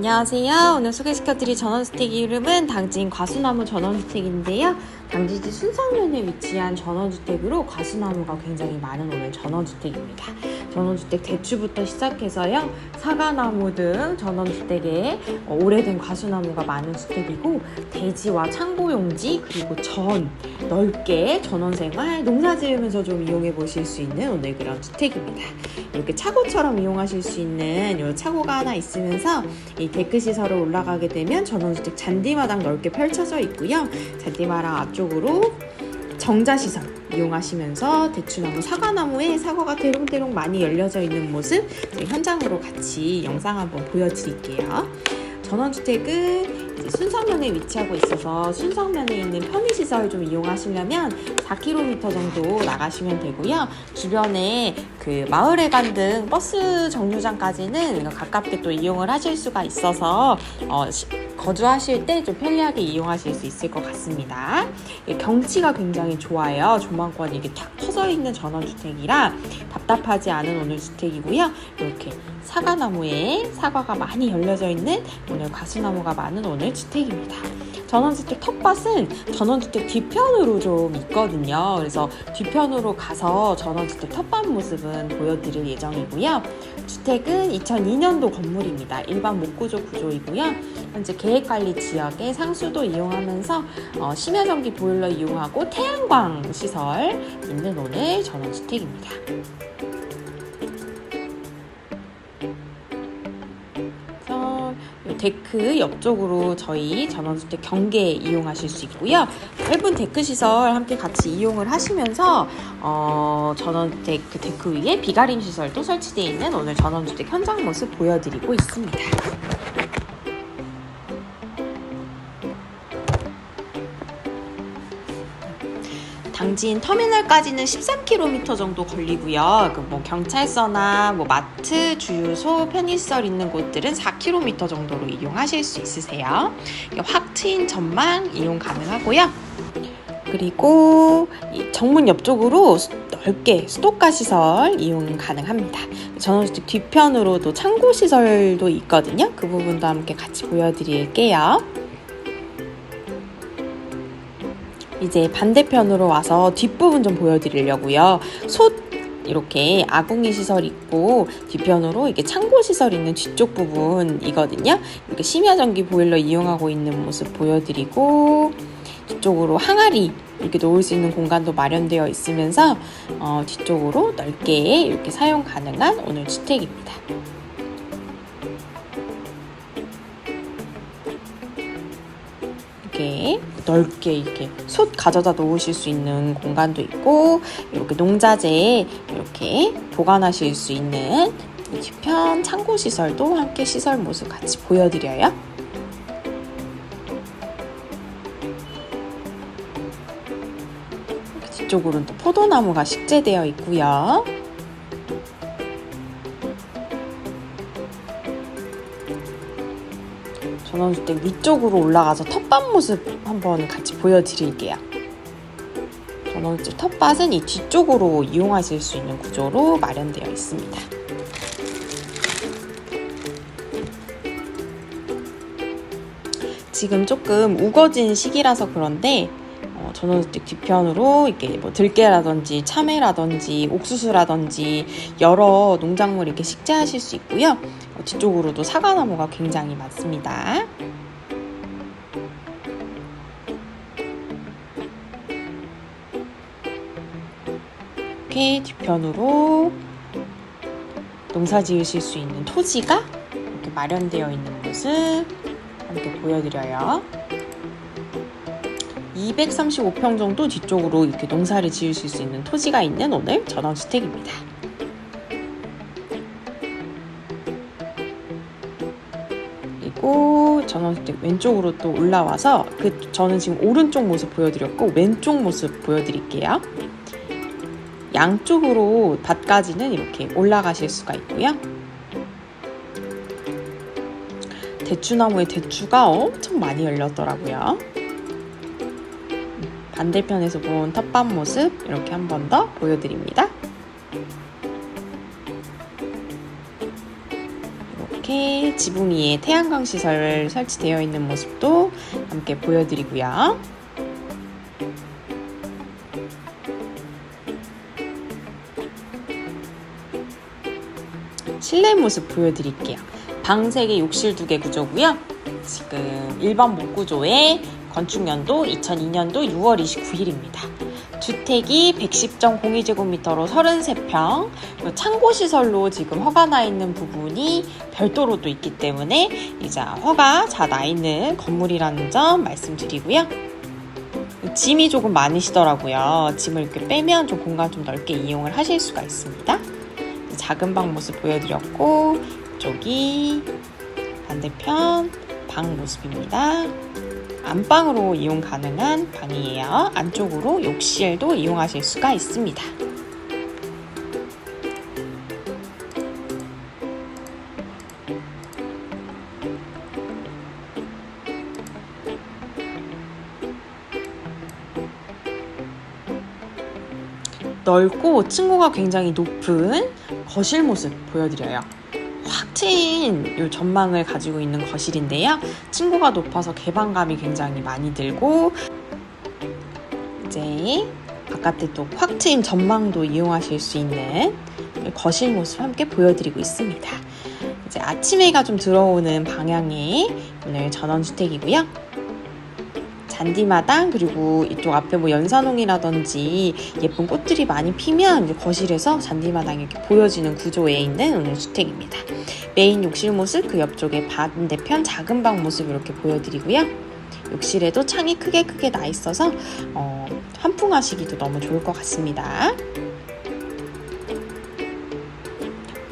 안녕하세요. 오늘 소개시켜드릴 전원주택 이름은 당진 과수나무 전원주택인데요. 당진시 순상면에 위치한 전원주택으로 과수나무가 굉장히 많은 오늘 전원주택입니다. 전원주택 대추부터 시작해서요. 사과나무 등 전원주택에 어, 오래된 과수나무가 많은 주택이고 대지와 창고용지 그리고 전 넓게 전원생활 농사 지으면서 좀 이용해 보실 수 있는 오늘 그런 주택입니다. 이렇게 차고처럼 이용하실 수 있는 이 차고가 하나 있으면서 이 데크 시설을 올라가게 되면 전원주택 잔디마당 넓게 펼쳐져 있고요. 잔디마당 앞쪽으로 정자 시설 이용하시면서 대추나무, 사과나무에 사과가 대롱대롱 많이 열려져 있는 모습 현장으로 같이 영상 한번 보여드릴게요. 전원주택은 순상면에 위치하고 있어서 순상면에 있는 편의시설 좀 이용하시려면 4km 정도 나가시면 되고요. 주변에 그 마을회관 등 버스 정류장까지는 가깝게 또 이용을 하실 수가 있어서 어, 시- 거주하실 때 좀 편리하게 이용하실 수 있을 것 같습니다. 예, 경치가 굉장히 좋아요. 조망권이 이게 탁 터져 있는 전원주택이라 답답하지 않은 오늘 주택이고요. 이렇게 사과나무에 사과가 많이 열려져 있는 오늘 과수나무가 많은 오늘 주택입니다. 전원주택 텃밭은 전원주택 뒤편으로 좀 있거든요. 그래서 뒤편으로 가서 전원주택 텃밭 모습은 보여드릴 예정이고요. 주택은 2002년도 건물입니다. 일반 목구조 구조이고요. 현재 계획관리 지역에 상수도 이용하면서 어, 심야전기 보일러 이용하고 태양광 시설 있는 오늘 전원주택입니다. 데크 옆쪽으로 저희 전원주택 경계 이용하실 수 있고요. 짧은 데크 시설 함께 같이 이용을 하시면서 어, 전원주택 그 데크 위에 비가림 시설도 설치되어 있는 오늘 전원주택 현장 모습 보여드리고 있습니다. 당진 터미널까지는 13km 정도 걸리고요. 그 뭐 경찰서나 뭐 마트, 주유소, 편의시설 있는 곳들은 4km 정도로 이용하실 수 있으세요. 확 트인 전망 이용 가능하고요. 그리고 이 정문 옆쪽으로 수- 넓게 수도가 시설 이용 가능합니다. 전원주택 뒤편으로도 창고 시설도 있거든요. 그 부분도 함께 같이 보여드릴게요. 이제 반대편으로 와서 뒷부분 좀 보여드리려고요. 솥 이렇게 아궁이 시설 있고 뒤편으로 이게 창고 시설 있는 뒤쪽 부분이거든요. 이렇게 심야 전기 보일러 이용하고 있는 모습 보여드리고 뒤쪽으로 항아리 이렇게 놓을 수 있는 공간도 마련되어 있으면서 어, 뒤쪽으로 넓게 이렇게 사용 가능한 오늘 주택입니다. 이렇게 넓게 이렇게 솥 가져다 놓으실 수 있는 공간도 있고 이렇게 농자재 이렇게 보관하실 수 있는 이 뒤편 창고 시설도 함께 시설 모습 같이 보여드려요. 뒤쪽으로는 또 포도나무가 식재되어 있고요. 전원주택 위쪽으로 올라가서 텃밭 모습 한번 같이 보여드릴게요. 전원주택 텃밭은 이 뒤쪽으로 이용하실 수 있는 구조로 마련되어 있습니다. 지금 조금 우거진 시기라서 그런데 어, 전원주택 뒤편으로 이렇게 뭐 들깨라든지 참외라든지 옥수수라든지 여러 농작물 이렇게 식재하실 수 있고요. 어, 뒤쪽으로도 사과나무가 굉장히 많습니다. 이렇게 뒤편으로 농사 지으실 수 있는 토지가 이렇게 마련되어 있는 모습 함께 보여드려요. 235평 정도 뒤쪽으로 이렇게 농사를 지으실 수 있는 토지가 있는 오늘 전원주택입니다. 전원주택 왼쪽으로 또 올라와서 그 저는 지금 오른쪽 모습 보여드렸고 왼쪽 모습 보여드릴게요. 양쪽으로 밭까지는 이렇게 올라가실 수가 있고요. 대추나무에 대추가 엄청 많이 열렸더라고요. 반대편에서 본 텃밭 모습 이렇게 한 번 더 보여드립니다. 이렇게 지붕 위에 태양광 시설 설치되어 있는 모습도 함께 보여드리고요. 실내 모습 보여드릴게요. 방 3개, 욕실 2개 구조고요. 지금 일반 목구조의 건축년도 2002년도 6월 29일입니다. 주택이 110.02제곱미터로 33평, 그리고 창고시설로 지금 허가 나 있는 부분이 별도로 또 있기 때문에 이제 허가 자나 있는 건물이라는 점 말씀드리고요. 짐이 조금 많으시더라고요. 짐을 이렇게 빼면 좀 공간 좀 넓게 이용을 하실 수가 있습니다. 작은 방 모습 보여드렸고, 이쪽이 반대편 방 모습입니다. 안방으로 이용 가능한 방이에요. 안쪽으로 욕실도 이용하실 수가 있습니다. 넓고 층고가 굉장히 높은 거실 모습 보여드려요. 확 트인 이 전망을 가지고 있는 거실인데요. 층고가 높아서 개방감이 굉장히 많이 들고 이제 바깥에 또 확 트인 전망도 이용하실 수 있는 거실 모습 함께 보여드리고 있습니다. 이제 아침 해가 좀 들어오는 방향의 오늘 전원주택이고요. 잔디마당 그리고 이쪽 앞에 뭐 연산홍이라든지 예쁜 꽃들이 많이 피면 거실에서 잔디마당이 이렇게 보여지는 구조에 있는 오늘 주택입니다. 메인 욕실 모습 그 옆쪽에 반대편 작은 방 모습 이렇게 보여드리고요. 욕실에도 창이 크게 크게 나 있어서 어, 환풍하시기도 너무 좋을 것 같습니다.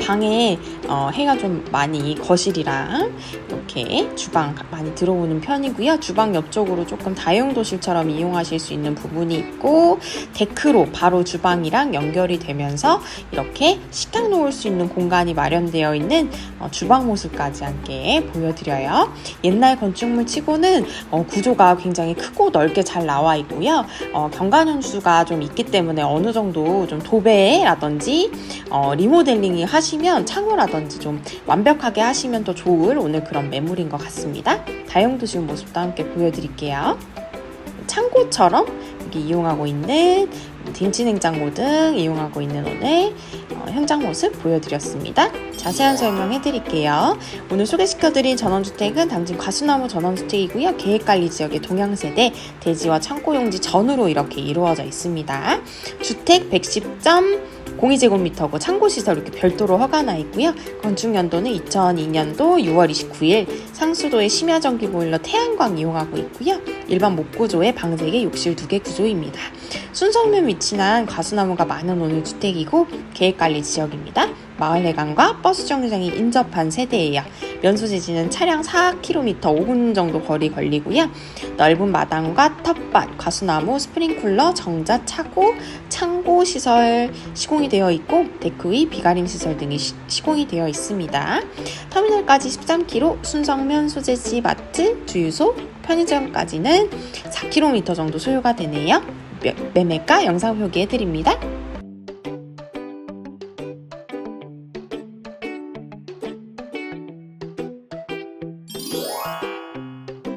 방에 어, 해가 좀 많이 거실이랑 이렇게 주방 많이 들어오는 편이고요. 주방 옆쪽으로 조금 다용도실처럼 이용하실 수 있는 부분이 있고 데크로 바로 주방이랑 연결이 되면서 이렇게 식탁 놓을 수 있는 공간이 마련되어 있는 어, 주방 모습까지 함께 보여드려요. 옛날 건축물 치고는 어, 구조가 굉장히 크고 넓게 잘 나와 있고요. 어, 경관현수가 좀 있기 때문에 어느 정도 좀 도배라든지 어, 리모델링이 하시면 창호라든지 좀 완벽하게 하시면 더 좋을 오늘 그런 매물인 것 같습니다. 다용도실 모습도 함께 보여드릴게요. 창고처럼 여기 이용하고 있는 딘치냉장고 등 이용하고 있는 오늘 어, 현장 모습 보여드렸습니다. 자세한 설명 해 드릴게요. 오늘 소개시켜드린 전원주택은 당진 과수나무 전원주택이고요. 계획관리 지역의 동양세대 대지와 창고용지 전으로 이렇게 이루어져 있습니다. 주택 110.02제곱미터고 창고시설 이렇게 별도로 허가 나 있고요. 건축연도는 2002년도 6월 29일 상수도의 심야전기 보일러 태양광 이용하고 있고요. 일반 목구조의 방 3개, 욕실 2개 구조입니다. 순성면 위치난 과수나무가 많은 오늘 주택이고 계획관리 지역입니다. 마을 해관과 버스 정류장이 인접한 세대예요. 면소재지는 차량 4km 5분 정도 거리 걸리고요. 넓은 마당과 텃밭, 과수나무, 스프링쿨러, 정자, 차고, 창고 시설 시공이 되어 있고 데크 위 비가림 시설 등이 시, 시공이 되어 있습니다. 터미널까지 13km, 순성면 소재지 마트, 주유소, 편의점까지는 4km 정도 소요가 되네요. 매- 매매가 영상 표기해 드립니다.